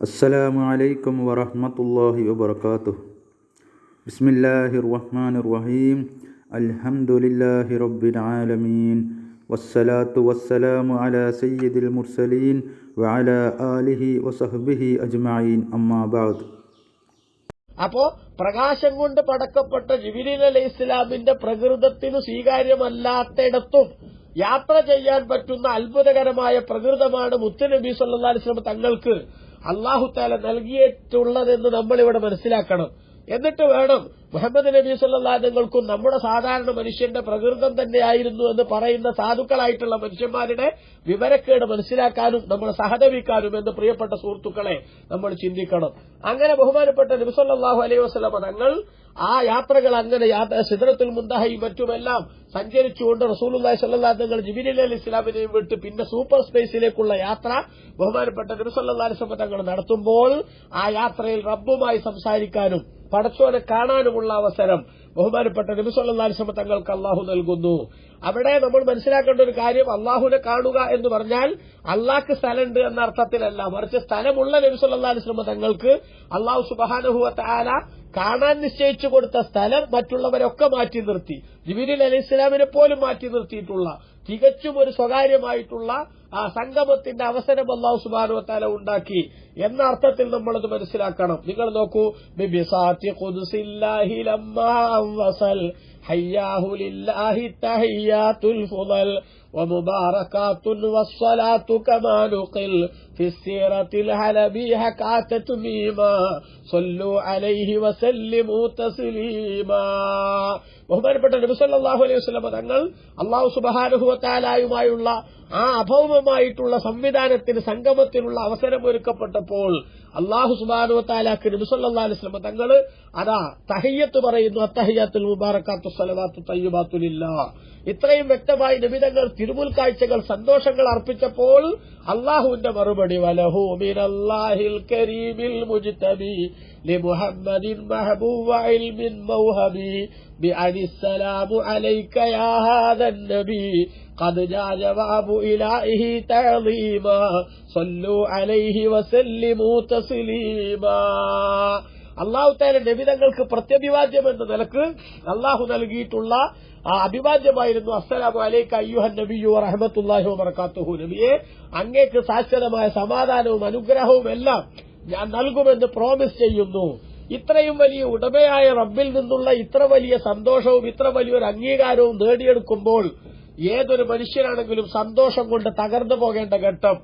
അസ്സലാമു അലൈക്കും വറഹ്മത്തുള്ളാഹി വബർക്കാത്തു ബിസ്മില്ലാഹിർ റഹ്മാനിർ റഹീം അൽഹംദുലില്ലാഹി റബ്ബിൽ ആലമീൻ വസ്സലാത്തു വസ്സലാമു അലാ സയ്യിദിൽ മുർസലീൻ വഅല ആലിഹി വസഹ്ബിഹി അജ്മഈൻ. അമ്മാ ബഅദ്. അപ്പോ പ്രകാശം കൊണ്ട് പടക്കപ്പെട്ട ജിബിലിൻ അലൈഹി ഇസ്ലാമിന്റെ പ്രകൃതത്തിന് സ്വീകാര്യമല്ലാത്തയിടത്തും യാത്ര ചെയ്യാൻ പറ്റുന്ന അത്ഭുതകരമായ പ്രകൃതമാണ് മുത്തുനബി സല്ലാ അലിസ്ലാം തങ്ങൾക്ക് അള്ളാഹുത്താല നൽകിയിട്ടുള്ളതെന്ന് നമ്മൾ ഇവിടെ മനസ്സിലാക്കണം. എന്നിട്ട് വേണം മുഹമ്മദ് നബി സല്ലാ നമ്മുടെ സാധാരണ മനുഷ്യന്റെ പ്രകൃതം തന്നെയായിരുന്നു എന്ന് പറയുന്ന സാധുക്കളായിട്ടുള്ള മനുഷ്യന്മാരുടെ വിവരക്കേട് മനസ്സിലാക്കാനും നമ്മൾ സഹതപിക്കാനും എന്ന് പ്രിയപ്പെട്ട സുഹൃത്തുക്കളെ നമ്മൾ ചിന്തിക്കണം. അങ്ങനെ ബഹുമാനപ്പെട്ട നബിസല്ലാഹു അലൈഹി വസ്ലമ തങ്ങൾ ആ യാത്രകൾ അങ്ങനെ സിദ്രത്തുൽ മുന്തഹയും മറ്റുമെല്ലാം സഞ്ചരിച്ചുകൊണ്ട് റസൂലുല്ലാഹി സല്ലാ തങ്ങൾ ജിബിലി അലി ഇസ്ലാമിനെയും വിട്ട് പിന്നെ സൂപ്പർ സ്പേസിലേക്കുള്ള യാത്ര ബഹുമാനപ്പെട്ട നബിസല്ലാ അലിസ്ലമ തങ്ങൾ നടത്തുമ്പോൾ ആ യാത്രയിൽ റബ്ബുമായി സംസാരിക്കാനും പടച്ചോനെ കാണാനുമുള്ള അവസരം ബഹുമാനപ്പെട്ട നബിസ്വല്ലാസ്ലമ തങ്ങൾക്ക് അള്ളാഹു നൽകുന്നു. അവിടെ നമ്മൾ മനസ്സിലാക്കേണ്ട ഒരു കാര്യം അള്ളാഹുനെ കാണുക എന്ന് പറഞ്ഞാൽ അള്ളാഹ്ക്ക് സ്ഥലമുണ്ട് എന്ന അർത്ഥത്തിലല്ല. മറിച്ച് സ്ഥലമുള്ള നബിസ്വല്ലാസ്ലമ തങ്ങൾക്ക് അള്ളാഹു സുബാനുഹുവ ആല കാണാൻ നിശ്ചയിച്ചു കൊടുത്ത സ്ഥലം മറ്റുള്ളവരൊക്കെ മാറ്റി നിർത്തി. ജിബിരിൽ അലി ഇസ്ലാമിനെ പോലും മാറ്റി നിർത്തിയിട്ടുള്ള തികച്ചും ഒരു സ്വകാര്യമായിട്ടുള്ള ആ സംഗമത്തിന്റെ അവസരം അള്ളാഹു സുബാനുവത്താല ഉണ്ടാക്കി എന്ന അർത്ഥത്തിൽ നമ്മളത് മനസ്സിലാക്കണം നിങ്ങൾ നോക്കൂ ബിബിസാത്തി ഖുദ്സില്ലാഹി ലമ്മാ വസൽ ഹയ്യാഹു ലില്ലാഹി തഹിയ്യാത്തുൽ ഫുദൽ ومباركات والصلاة كما نقل في السيرة الحلبية كاتت ميما صلوا عليه وسلموا تسليما ബഹുമാനപ്പെട്ട നബിസല്ലാഹു അലൈഹി വസ്ലമ തങ്ങൾ അള്ളാഹു സുബഹാനുഭവത്താലായുമായുള്ള ആ അഭൗമമായിട്ടുള്ള സംവിധാനത്തിന് സംഗമത്തിനുള്ള അവസരം ഒരുക്കപ്പെട്ടപ്പോൾ അള്ളാഹു സുബാനുവത്താലാക്ക് നബിസല്ലാ അലൈഹി തങ്ങൾ അതാ തഹയ്യത്ത് പറയുന്നു അത്തഹയ്യത്തുൽ മുബാറക്കാത്തു സലവാത്തു തയ്യുബാത്തുലില്ല ഇത്രയും വ്യക്തമായി നിബിതങ്ങൾ തിരുമുൽ കാഴ്ചകൾ സന്തോഷങ്ങൾ അർപ്പിച്ചപ്പോൾ അള്ളാഹുവിന്റെ മറുപടി വലഹു മിനല്ലാഹിൽ മുജ്തബി മൗഹബി بأن السلام عليك يا هذا النبي قد جاء جواب إلهه تعظيما صلوا عليه وسلموا تسليما അള്ളാഹു താല നബിതങ്ങൾക്ക് പ്രത്യഭിവാദ്യം എന്ന നിലക്ക് അള്ളാഹു നൽകിയിട്ടുള്ള ആ അഭിവാദ്യമായിരുന്നു അസ്സലാമു അലൈക്ക അയ്യുഹൻ നബിയു റഹമത്തുല്ലാഹി വബർക്കാത്തുഹു നബിയെ അങ്ങേക്ക് ശാശ്വതമായ സമാധാനവും അനുഗ്രഹവും എല്ലാം ഞാൻ നൽകുമെന്ന് പ്രോമിസ് ചെയ്യുന്നു ഇത്രയും വലിയ ഉടമയായ റബ്ബിൽ നിന്നുള്ള ഇത്ര വലിയ സന്തോഷവും ഇത്ര വലിയൊരു അംഗീകാരവും നേടിയെടുക്കുമ്പോൾ ഏതൊരു മനുഷ്യനാണെങ്കിലും സന്തോഷം കൊണ്ട് തകർന്നു പോകേണ്ട ഘട്ടം.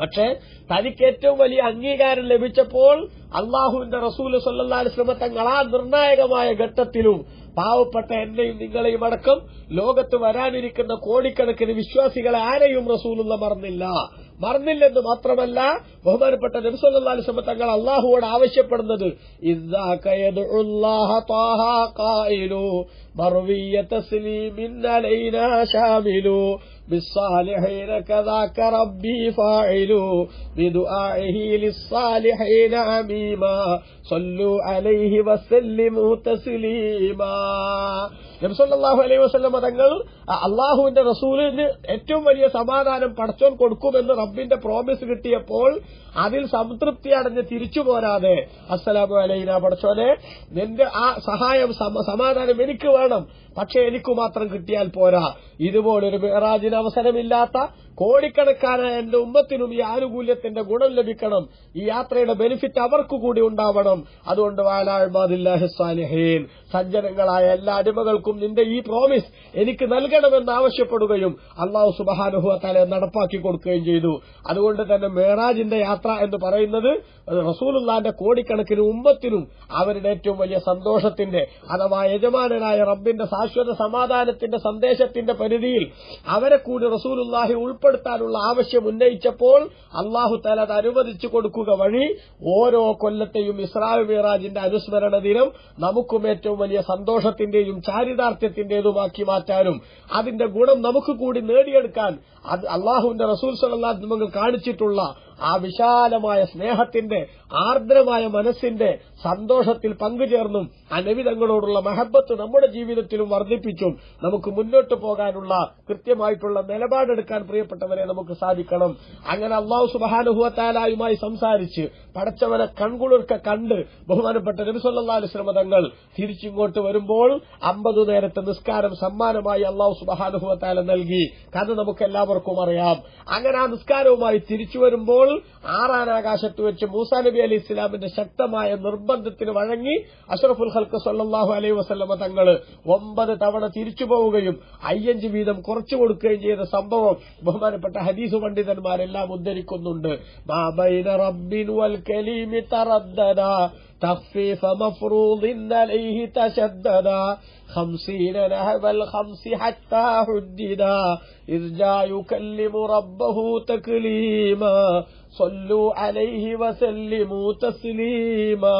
പക്ഷേ തനിക്ക് ഏറ്റവും വലിയ അംഗീകാരം ലഭിച്ചപ്പോൾ അള്ളാഹുവിന്റെ റസൂൽ സല്ലി ശ്രമത്തങ്ങൾ തങ്ങൾ ആ നിർണായകമായ ഘട്ടത്തിലും പാവപ്പെട്ട എന്നെയും നിങ്ങളെയും അടക്കം ലോകത്ത് വരാനിരിക്കുന്ന കോടിക്കണക്കിന് വിശ്വാസികളെ ആരെയും റസൂലുള്ള മറന്നില്ല. മറന്നില്ലെന്ന് മാത്രമല്ല ബഹുമാനപ്പെട്ട നബിസല്ലാ അലിസ്ലമ തങ്ങൾ അള്ളാഹുവോട് ആവശ്യപ്പെടുന്നത് بالصالحين كذاك ربي فاعل بدعائه للصالحين عميما صلوا عليه وسلموا تسليما നബ്സല്ലാഹു അലൈഹി വസ്ലമ തങ്ങൾ അള്ളാഹുവിന്റെ റസൂലിന് ഏറ്റവും വലിയ സമാധാനം പടച്ചോൻ കൊടുക്കുമെന്ന് റബ്ബിന്റെ പ്രോമിസ് കിട്ടിയപ്പോൾ അതിൽ സംതൃപ്തി അടഞ്ഞ് തിരിച്ചു പോരാതെ അസ്സലാമു അലൈന പടച്ചോനെ നിന്റെ ആ സഹായം സമാധാനം എനിക്ക് വേണം പക്ഷെ എനിക്ക് മാത്രം കിട്ടിയാൽ പോരാ ഇതുപോലൊരു മേറാജിന് അവസരമില്ലാത്ത കോടിക്കണക്കാനായ എന്റെ ഉമ്മത്തിനും ഈ ആനുകൂല്യത്തിന്റെ ഗുണം ലഭിക്കണം. ഈ യാത്രയുടെ ബെനിഫിറ്റ് അവർക്ക് കൂടി ഉണ്ടാവണം. അതുകൊണ്ട് വാലാഴ്മാദില്ലാഹിസ്വാലിഹീൻ സജ്ജനങ്ങളായ എല്ലാ അടിമകൾക്കും നിന്റെ ഈ പ്രോമിസ് എനിക്ക് നൽകണമെന്ന് ആവശ്യപ്പെടുകയും അള്ളാഹു സുബഹാനുഹുവത്താലെ നടപ്പാക്കി കൊടുക്കുകയും ചെയ്തു. അതുകൊണ്ട് തന്നെ മേറാജിന്റെ യാത്ര എന്ന് പറയുന്നത് റസൂലുള്ളാന്റെ കോടിക്കണക്കിന് ഉമ്മത്തിനും അവരുടെ ഏറ്റവും വലിയ സന്തോഷത്തിന്റെ അഥവാ യജമാനനായ റബ്ബിന്റെ ശാശ്വത സമാധാനത്തിന്റെ സന്ദേശത്തിന്റെ പരിധിയിൽ അവരെ കൂടി റസൂലുള്ളാഹി ഉൾപ്പെടുത്താനുള്ള ആവശ്യം ഉന്നയിച്ചപ്പോൾ അള്ളാഹു താല അത് അനുവദിച്ചു കൊടുക്കുക വഴി ഓരോ കൊല്ലത്തെയും ഇസ്രാവ് മിറാജിന്റെ അനുസ്മരണ ദിനം നമുക്കും ഏറ്റവും വലിയ സന്തോഷത്തിന്റെയും ചാരിതാർത്ഥ്യത്തിന്റേതുമാക്കി മാറ്റാനും അതിന്റെ ഗുണം നമുക്ക് കൂടി നേടിയെടുക്കാൻ അള്ളാഹുവിന്റെ റസൂൽ സലഹ് നിങ്ങൾ കാണിച്ചിട്ടുള്ള ആ വിശാലമായ സ്നേഹത്തിന്റെ ആർദ്രമായ മനസ്സിന്റെ സന്തോഷത്തിൽ പങ്കുചേർന്നും അനവിധങ്ങളോടുള്ള മഹബത്ത് നമ്മുടെ ജീവിതത്തിലും വർദ്ധിപ്പിച്ചും നമുക്ക് മുന്നോട്ട് പോകാനുള്ള കൃത്യമായിട്ടുള്ള നിലപാടെടുക്കാൻ പ്രിയപ്പെട്ടവരെ നമുക്ക് സാധിക്കണം. അങ്ങനെ അള്ളാഹു സുബാനുഹുവത്താലായുമായി സംസാരിച്ച് പടച്ചവനെ കൺകുളിർക്ക കണ്ട് ബഹുമാനപ്പെട്ട നബിസല്ലാ ശ്രമതങ്ങൾ തങ്ങൾ തിരിച്ചിങ്ങോട്ട് വരുമ്പോൾ അമ്പത് നേരത്തെ നിസ്കാരം സമ്മാനമായി അള്ളാഹു സുബാനുഹുവത്താല നൽകി. കാരണം നമുക്ക് എല്ലാവർക്കും അറിയാം. അങ്ങനെ ആ നിസ്കാരവുമായി തിരിച്ചു വരുമ്പോൾ ആറാനാകാശത്ത് വെച്ച് മൂസാ നബി അലി ഇസ്ലാമിന്റെ ശക്തമായ നിർബന്ധത്തിന് വഴങ്ങി അഷ്റഫുൽ ഹൽക്ക് സല്ലാഹു അലൈഹി വസ്ലമ തങ്ങൾ ഒമ്പത് തവണ തിരിച്ചു പോവുകയും അയ്യഞ്ച് വീതം കുറച്ചു കൊടുക്കുകയും ചെയ്ത സംഭവം ബഹുമാനപ്പെട്ട ഹദീസ് പണ്ഡിതന്മാരെല്ലാം ഉദ്ധരിക്കുന്നുണ്ട്. മാബൈന റബ്ബിൻ വൽ കലീമി തറദ്ദദ تخفيف مفروض عليه تشددا خمسين نهب الخمس حتى حددا إذ جاء يكلم ربه تكليما صلوا عليه وسلموا تسليما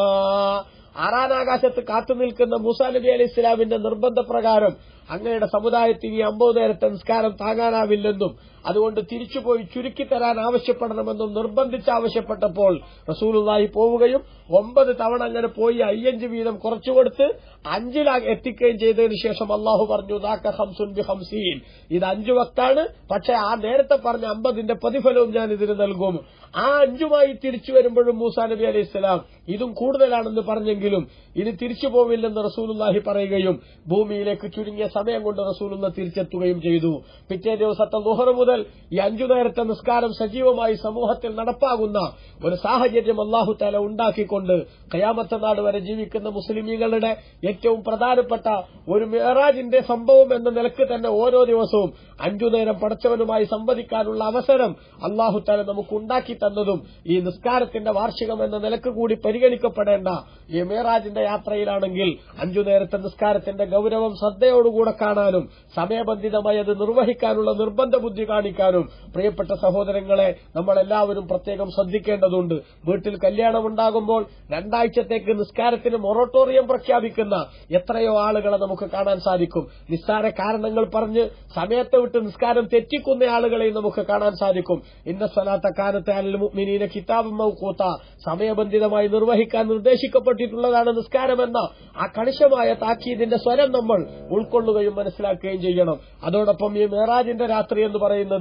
ആറാനാകാശത്ത് കാത്തു നിൽക്കുന്ന മൂസാ നബി അലി ഇസ്ലാമിന്റെ നിർബന്ധപ്രകാരം അങ്ങയുടെ സമുദായത്തിൽ ഈ അമ്പത് നേരത്തെ നിസ്കാരം താങ്ങാനാവില്ലെന്നും അതുകൊണ്ട് തിരിച്ചുപോയി ചുരുക്കിത്തരാൻ ആവശ്യപ്പെടണമെന്നും നിർബന്ധിച്ച് ആവശ്യപ്പെട്ടപ്പോൾ റസൂലുള്ളാഹി പോവുകയും ഒമ്പത് തവണ അങ്ങനെ പോയി അയ്യഞ്ച് വീതം കുറച്ചുകൊടുത്ത് അഞ്ചിൽ എത്തിക്കുകയും ചെയ്തതിനു ശേഷം അള്ളാഹു പറഞ്ഞു ദാക്ക ഹംസുൻ ബി ഹംസീൻ ഇത് അഞ്ചു വക്താണ് പക്ഷെ ആ നേരത്തെ പറഞ്ഞ അമ്പതിന്റെ പ്രതിഫലവും ഞാൻ ഇതിന് നൽകും. ആ അഞ്ചുമായി തിരിച്ചു വരുമ്പോഴും മൂസാ നബി അലൈഹി സ്വലാം ഇതും കൂടുതലാണെന്ന് പറഞ്ഞെങ്കിലും ഇനി തിരിച്ചു പോവില്ലെന്ന് റസൂലുല്ലാഹി പറയുകയും ഭൂമിയിലേക്ക് ചുരുങ്ങിയ സമയം കൊണ്ട് റസൂലുള്ള തിരിച്ചെത്തുകയും ചെയ്തു. പിറ്റേ ദിവസത്തെ ലുഹർ മുതൽ ഈ അഞ്ചു നേരത്തെ നിസ്കാരം സജീവമായി സമൂഹത്തിൽ നടപ്പാകുന്ന ഒരു സാഹചര്യം അള്ളാഹു താല ഉണ്ടാക്കിക്കൊണ്ട് കയാമത്ത നാട് വരെ ജീവിക്കുന്ന മുസ്ലിമീങ്ങളുടെ ഏറ്റവും പ്രധാനപ്പെട്ട ഒരു മേറാജിന്റെ സംഭവം എന്ന നിലയ്ക്ക് തന്നെ ഓരോ ദിവസവും അഞ്ചു നേരം പടച്ചവനുമായി സംവദിക്കാനുള്ള അവസരം അള്ളാഹു താല നമുക്ക് ഉണ്ടാക്കി തന്നതും ഈ നിസ്കാരത്തിന്റെ വാർഷികം എന്ന നിലയ്ക്ക് കൂടി പരിഗണിക്കപ്പെടേണ്ട ഈ മേറാജിന്റെ യാത്രയിലാണെങ്കിൽ അഞ്ചു നേരത്തെ നിസ്കാരത്തിന്റെ ഗൌരവം ശ്രദ്ധയോടുകൂടെ കാണാനും സമയബന്ധിതമായി അത് നിർവഹിക്കാനുള്ള നിർബന്ധ ബുദ്ധി കാണിക്കാനും പ്രിയപ്പെട്ട സഹോദരങ്ങളെ നമ്മളെല്ലാവരും പ്രത്യേകം ശ്രദ്ധിക്കേണ്ടതുണ്ട്. വീട്ടിൽ കല്യാണമുണ്ടാകുമ്പോൾ രണ്ടാഴ്ചത്തേക്ക് നിസ്കാരത്തിന് മൊറട്ടോറിയം പ്രഖ്യാപിക്കുന്ന എത്രയോ ആളുകളെ നമുക്ക് കാണാൻ സാധിക്കും. നിസ്സാര കാരണങ്ങൾ പറഞ്ഞ് സമയത്തെ വിട്ട് നിസ്കാരം തെറ്റിക്കുന്ന ആളുകളെയും നമുക്ക് കാണാൻ സാധിക്കും. ഇന്ന സ്വലാത്ത കാലത്തെ അൽ മുഅ്മിനീന കിതാബ് മൗഖൂത്ത. സമയബന്ധിതമായി നിർവഹിക്കാൻ നിർദ്ദേശിക്കപ്പെട്ടിട്ടുള്ളതാണ് നിസ്കാരമെന്ന ആ കണിശമായ താക്കീതിന്റെ സ്വരം നമ്മൾ ഉൾക്കൊള്ളുകയും മനസ്സിലാക്കുകയും ചെയ്യണം. അതോടൊപ്പം ഈ മേറാജിന്റെ രാത്രി എന്ന് പറയുന്നത്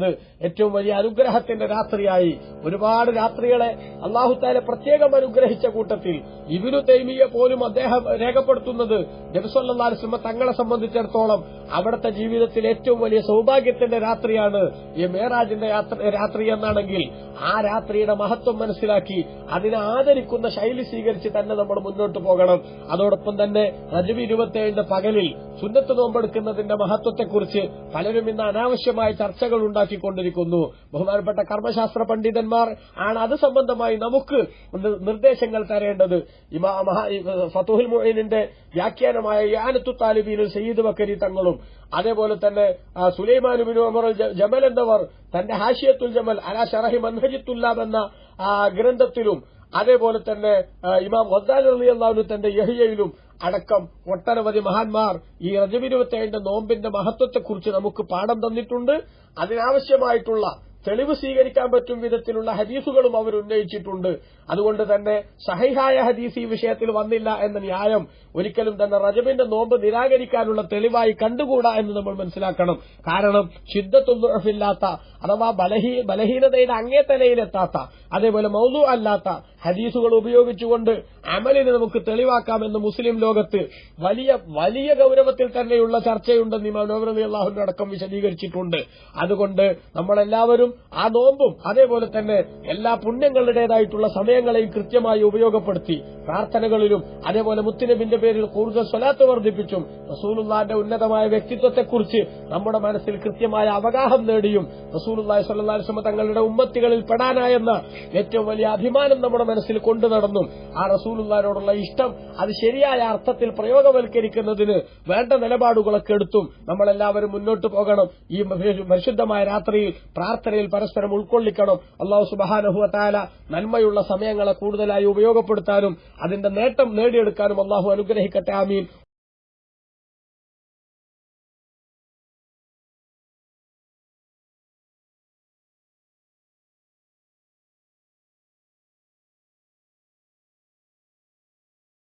ഏറ്റവും വലിയ അനുഗ്രഹത്തിന്റെ രാത്രിയായി. ഒരുപാട് രാത്രികളെ അള്ളാഹുത്താലെ പ്രത്യേകം അനുഗ്രഹിച്ച കൂട്ടത്തിൽ ഇബിനു തൈമിയെ പോലും അദ്ദേഹം രേഖപ്പെടുത്തുന്നത് നബിസ്വല്ലാസ്ലമ തങ്ങളെ സംബന്ധിച്ചിടത്തോളം അവിടുത്തെ ജീവിതത്തിൽ ഏറ്റവും വലിയ സൌഭാഗ്യത്തിന്റെ രാത്രിയാണ് ഈ മേറാജിന്റെ രാത്രി എന്നാണെങ്കിൽ. ആ രാത്രിയുടെ മഹത്വം മനസ്സിലാക്കി അതിനെ ആദരിക്കുന്ന ശൈലി സ്വീകരിച്ച് തന്നെ നമ്മൾ മുന്നോട്ട് പോകണം. അതോടൊപ്പം തന്നെ റജബ് ഇരുപത്തിയേഴിന്റെ പകലിൽ സുന്നത്ത് നോമ്പെടുക്കുന്നതിന്റെ മഹത്വത്തെക്കുറിച്ച് പലരും ഇന്ന് അനാവശ്യമായ ചർച്ചകൾ ഉണ്ടാക്കിക്കൊണ്ടിരിക്കുന്നു ബഹുമാനപ്പെട്ട കർമ്മശാസ്ത്ര പണ്ഡിതന്മാർ ആണ് അത് സംബന്ധമായി നമുക്ക് നിർദ്ദേശങ്ങൾ തരേണ്ടത്. ഫത്തുഹുൽ മൊഹീനിന്റെ വ്യാഖ്യാനമായ യാനത്തു താലിബീനും സയ്യിദ് ബക്കരി തങ്ങളും അതേപോലെ തന്നെ സുലൈമാൻ ബിൻ ഉമർ ജ- ജമൽ എന്നവർ തന്റെ ഹാഷിയത്തുൽ ജമൽ അലാ ഷറഹി മൻഹജിത്തുല്ലാം എന്ന ഗ്രന്ഥത്തിലും അതേപോലെ തന്നെ ഇമാം വദ്ദാൻ അള്ളാഹുനു തന്റെ യഹിയയിലും അടക്കം ഒട്ടനവധി മഹാന്മാർ ഈ റജബിരുപത്തേഴിന്റെ നോമ്പിന്റെ മഹത്വത്തെക്കുറിച്ച് നമുക്ക് പാഠം തന്നിട്ടുണ്ട്. അതിനാവശ്യമായിട്ടുള്ള തെളിവ് സ്വീകരിക്കാൻ പറ്റും വിധത്തിലുള്ള ഹദീസുകളും അവർ ഉന്നയിച്ചിട്ടുണ്ട്. അതുകൊണ്ട് തന്നെ സഹിഹായ ഹദീസ് ഈ വിഷയത്തിൽ വന്നില്ല എന്ന ന്യായം ഒരിക്കലും തന്നെ റജബിന്റെ നോമ്പ് നിരാകരിക്കാനുള്ള തെളിവായി കണ്ടുകൂടാ എന്ന് നമ്മൾ മനസ്സിലാക്കണം. കാരണം ശുദ്ധത്തുല്ലാത്ത അഥവാ ബലഹീ ബലഹീനതയുടെ അങ്ങേ തലയിലെത്താത്ത അതേപോലെ മൗതു അല്ലാത്ത ഹദീസുകൾ ഉപയോഗിച്ചുകൊണ്ട് അമലിന് നമുക്ക് തെളിവാക്കാമെന്ന് മുസ്ലിം ലോകത്ത് വലിയ വലിയ ഗൌരവത്തിൽ തന്നെയുള്ള ചർച്ചയുണ്ടെന്ന് ഇമാം നവറലി അള്ളാഹുന്റെ അടക്കം വിശദീകരിച്ചിട്ടുണ്ട്. അതുകൊണ്ട് നമ്മളെല്ലാവരും ആ നോമ്പും അതേപോലെ തന്നെ എല്ലാ പുണ്യങ്ങളുടേതായിട്ടുള്ള സമയങ്ങളെയും കൃത്യമായി ഉപയോഗപ്പെടുത്തി പ്രാർത്ഥനകളിലും അതേപോലെ മുത്തുനബിന്റെ പേരിൽ കൂടുതൽ സ്വലാത്ത് വർദ്ധിപ്പിച്ചും റസൂലുള്ളാന്റെ ഉന്നതമായ വ്യക്തിത്വത്തെക്കുറിച്ച് നമ്മുടെ മനസ്സിൽ കൃത്യമായ അവഗാഹം നേടിയും റസൂലുള്ളാഹി സ്വല്ലല്ലാഹു അലൈഹി വസല്ലം തങ്ങളുടെ ഉമ്മത്തികളിൽ പെടാനായെന്ന ഏറ്റവും വലിയ അഭിമാനം നമ്മുടെ മനസ്സിൽ കൊണ്ടു നടന്നു ആ റസൂലുള്ളാഹിനോടുള്ള ഇഷ്ടം അത് ശരിയായ അർത്ഥത്തിൽ പ്രയോഗവൽക്കരിക്കുന്നതിന് വേണ്ട നിലപാടുകളൊക്കെ എടുത്തും നമ്മളെല്ലാവരും മുന്നോട്ട് പോകണം. ഈ പരിശുദ്ധമായ രാത്രിയിൽ പ്രാർത്ഥനയിൽ പരസ്പരം ഉൾക്കൊള്ളിക്കണം. അള്ളാഹു സുബഹാനഹുവത്താല നന്മയുള്ള സമയങ്ങളെ കൂടുതലായി ഉപയോഗപ്പെടുത്താനും അതിന്റെ നേട്ടം നേടിയെടുക്കാനും അള്ളാഹു അനുഗ്രഹിക്കട്ടെ ആമീൻ.